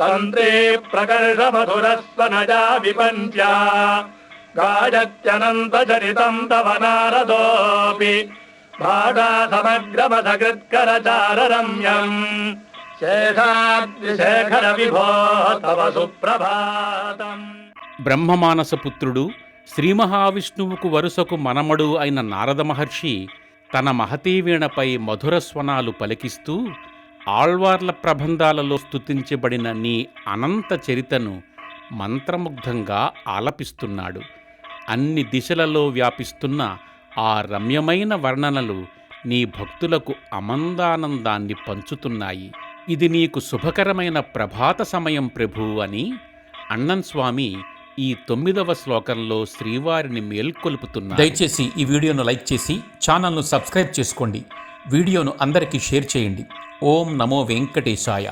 తంత్రే ప్రకర్ష మధురస్వనజా విపంచా గాయత్యనంత చరితం తవ నారదోపి భాగా సమగ్రమధకృత్కరచార రమ్యం విభో తవ సుప్రభాతం బ్రహ్మమానస పుత్రుడు శ్రీ మహావిష్ణువుకు వరుసకు మనమడు అయిన నారద మహర్షి తన మహతీవీణపై మధుర స్వనాలు పలికిస్తూ ఆళ్వార్ల ప్రబంధాలలో స్తుతించబడిన నీ అనంత చరితను మంత్రముగ్ధంగా ఆలపిస్తున్నాడు. అన్ని దిశలలో వ్యాపిస్తున్న ఆ రమ్యమైన వర్ణనలు నీ భక్తులకు అమందానందాన్ని పంచుతున్నాయి. ఇది నీకు శుభకరమైన ప్రభాత సమయం ప్రభు అని అన్నన్ స్వామి ఈ తొమ్మిదవ శ్లోకంలో శ్రీవారిని మేల్కొల్పుతున్నారు దయచేసి ఈ వీడియోను లైక్ చేసి ఛానల్ను సబ్స్క్రైబ్ చేసుకోండి. వీడియోను అందరికీ షేర్ చేయండి. ఓం నమో వెంకటేశాయ.